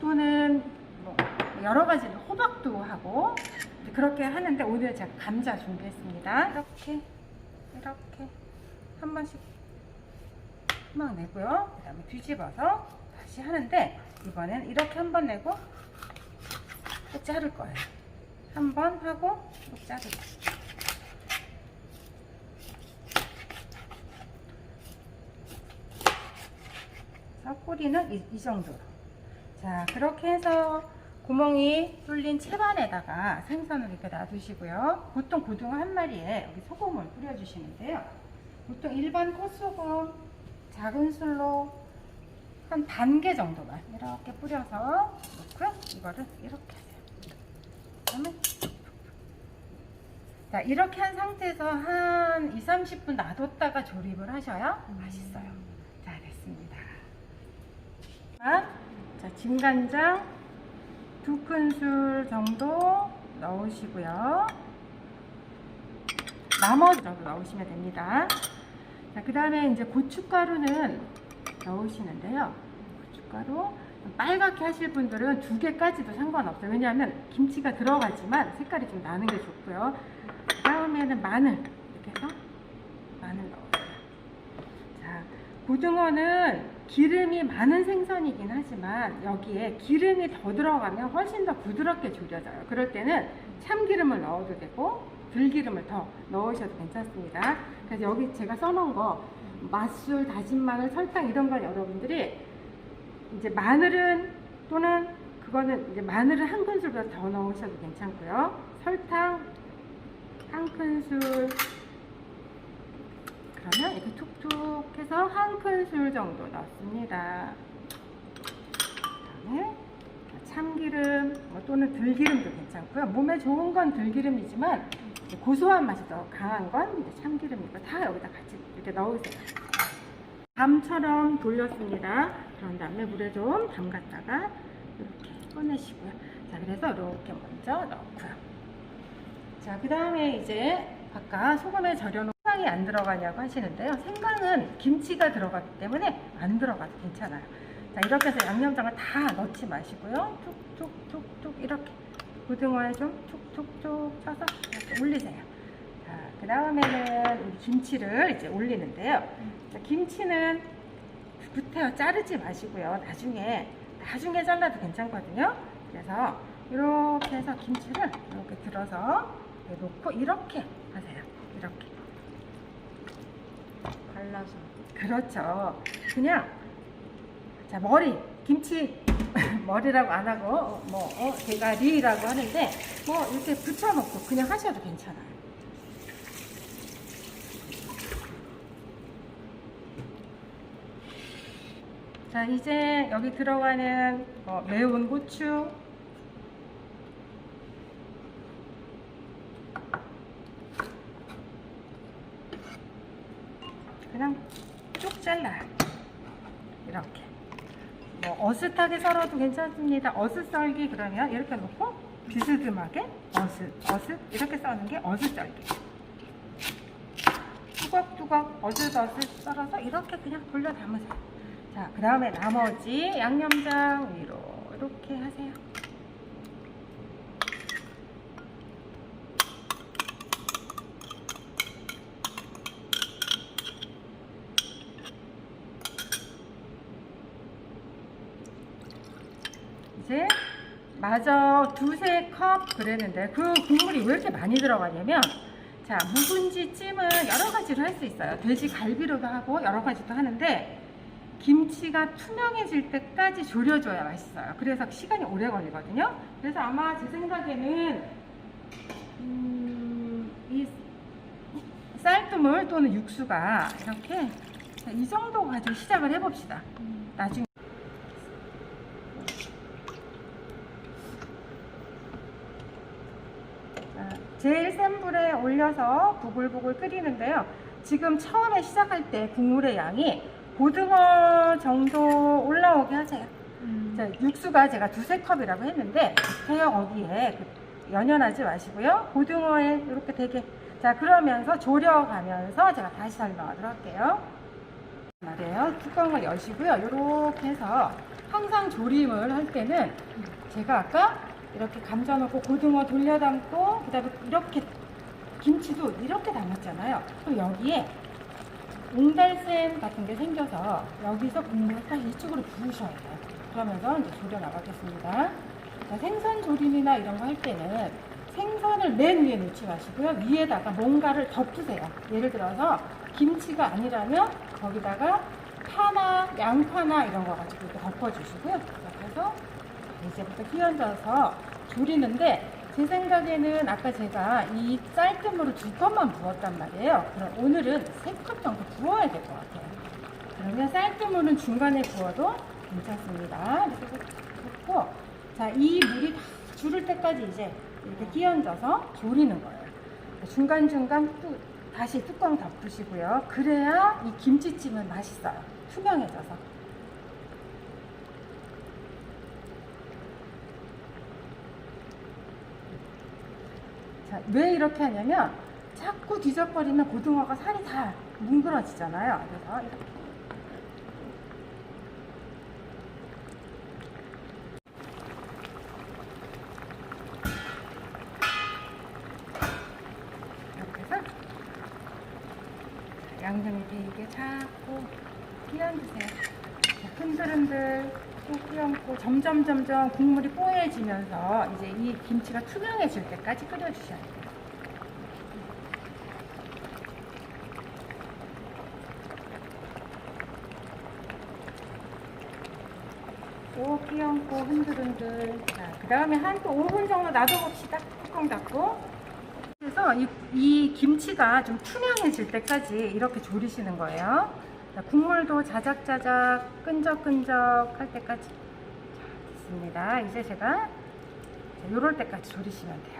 또는 뭐 여러 가지 호박도 하고 그렇게 하는데 오늘 제가 감자 준비했습니다. 이렇게 이렇게 한 번씩 막 내고요. 그 다음에 뒤집어서 다시 하는데 이번엔 이렇게 한 번 내고 또 자를 거예요. 한 번 하고 또 자르고. 자, 꼬리는 이, 이 정도로. 자, 그렇게 해서 구멍이 뚫린 채반에다가 생선을 이렇게 놔두시고요. 보통 고등어 한 마리에 여기 소금을 뿌려주시는데요. 보통 일반 콧소금 작은 술로 한 반 개 정도만 이렇게 뿌려서 놓고요. 이거를 이렇게 하세요. 그다음에 자 이렇게 한 상태에서 한 2, 30분 놔뒀다가 조립을 하셔야 맛있어요. 자 됐습니다. 자 진간장 두 큰술 정도 넣으시고요. 나머지 넣으시면 됩니다. 자, 그 다음에 이제 고춧가루는 넣으시는데요. 고춧가루 빨갛게 하실 분들은 두 개까지도 상관없어요. 왜냐하면 김치가 들어가지만 색깔이 좀 나는 게 좋고요. 그 다음에는 마늘 이렇게 해서 마늘 넣어요. 자, 고등어는 기름이 많은 생선이긴 하지만 여기에 기름이 더 들어가면 훨씬 더 부드럽게 졸여져요. 그럴 때는 참기름을 넣어도 되고 들기름을 더 넣으셔도 괜찮습니다. 그래서 여기 제가 써놓은 거 맛술, 다진 마늘, 설탕 이런 건 여러분들이 이제 마늘은 또는 그거는 이제 마늘을 한 큰술보다 더 넣으셔도 괜찮고요. 설탕 한 큰술 그러면 이렇게 툭툭 해서 한 큰술 정도 넣습니다. 그다음에 참기름 뭐 또는 들기름도 괜찮고요. 몸에 좋은 건 들기름이지만 고소한 맛이 더 강한 건 참기름이고 다 여기다 같이 이렇게 넣으세요. 밤처럼 돌렸습니다. 그런 다음에 물에 좀 담갔다가 이렇게 꺼내시고요. 자, 그래서 이렇게 먼저 넣고요. 자, 그 다음에 이제 아까 소금에 절여놓은 생강이 안 들어가냐고 하시는데요. 생강은 김치가 들어가기 때문에 안 들어가도 괜찮아요. 자, 이렇게 해서 양념장을 다 넣지 마시고요. 툭툭툭툭 이렇게 고등어에 좀 툭툭툭 쳐서 이렇게 올리세요. 자, 그 다음에는 우리 김치를 이제 올리는데요. 자, 김치는 구태여 자르지 마시고요. 나중에 나중에 잘라도 괜찮거든요. 그래서 이렇게 해서 김치를 이렇게 들어서 놓고 이렇게 하세요. 이렇게. 발라서 그렇죠. 그냥 자 머리 김치 머리라고 안 하고 뭐 어, 대가리라고 하는데 뭐 이렇게 붙여놓고 그냥 하셔도 괜찮아요. 자 이제 여기 들어가는 어, 매운 고추 그냥 쭉 잘라요. 이렇게. 뭐 어슷하게 썰어도 괜찮습니다. 어슷 썰기 그러면 이렇게 놓고 비스듬하게 어슷, 어슷 이렇게 써는 게 어슷 썰기. 뚜걱뚜걱 어슷어슷 썰어서 이렇게 그냥 돌려 담으세요. 자, 그 다음에 나머지 양념장 위로 이렇게 하세요. 이제 마저 두세 컵 그랬는데 그 국물이 왜 이렇게 많이 들어가냐면 자 묵은지 찜은 여러 가지로 할 수 있어요. 돼지 갈비로도 하고 여러 가지도 하는데 김치가 투명해질 때까지 졸여줘야 맛있어요. 그래서 시간이 오래 걸리거든요. 그래서 아마 제 생각에는 음, 이 쌀뜨물 또는 육수가 이렇게 자, 이 정도 가지고 시작을 해봅시다. 나중에 자, 제일 센 불에 올려서 부글부글 끓이는데요. 지금 처음에 시작할 때 국물의 양이 고등어 정도 올라오게 하세요. 자, 육수가 제가 두세 컵이라고 했는데 그냥 거기에 그 연연하지 마시고요. 고등어에 이렇게 되게 자 그러면서 졸여가면서 제가 다시 설명하도록 할게요. 말이에요. 뚜껑을 여시고요. 이렇게 해서 항상 조림을 할 때는 제가 아까 이렇게 감자 넣고 고등어 돌려 담고 그다음에 이렇게 김치도 이렇게 담았잖아요. 그럼 여기에 옹달샘 같은 게 생겨서 여기서 국물을 다시 이쪽으로 부으셔야 돼요. 그러면서 이제 졸여 나가겠습니다. 자, 생선 조림이나 이런 거 할 때는 생선을 맨 위에 놓지 마시고요. 위에다가 뭔가를 덮으세요. 예를 들어서 김치가 아니라면 거기다가 파나 양파나 이런 거 가지고 이렇게 덮어주시고요. 그래서 이제부터 끼얹어서 조리는데 제 생각에는 아까 제가 이 쌀뜨물을 두 컵만 부었단 말이에요. 그럼 오늘은 세 컵 정도 부어야 될 것 같아요. 그러면 쌀뜨물은 중간에 부어도 괜찮습니다. 이렇게 붓고 자, 이 물이 다 줄을 때까지 이제 이렇게 끼얹어서 조리는 거예요. 중간중간 또 다시 뚜껑 덮으시고요. 그래야 이 김치찜은 맛있어요. 투명해져서. 자, 왜 이렇게 하냐면 자꾸 뒤적거리면 고등어가 살이 다 뭉그러지잖아요. 그래서 이렇게 해서 양념이 되게 자꾸 끼얹으세요. 자, 흔들흔들 또 끼얹고 점점 점점 국물이 뽀얘지면서 이제 이 김치가 투명해질 때까지 끓여주셔야 돼요. 또 끼얹고 흔들흔들. 자, 그 다음에 한또 5분 정도 놔둬봅시다. 뚜껑 닫고. 그래서 이, 이 김치가 좀 투명해질 때까지 이렇게 조리시는 거예요. 자, 국물도 자작자작 끈적끈적 할 때까지 자, 됐습니다. 이제 제가 이럴 때까지 조리시면 돼요.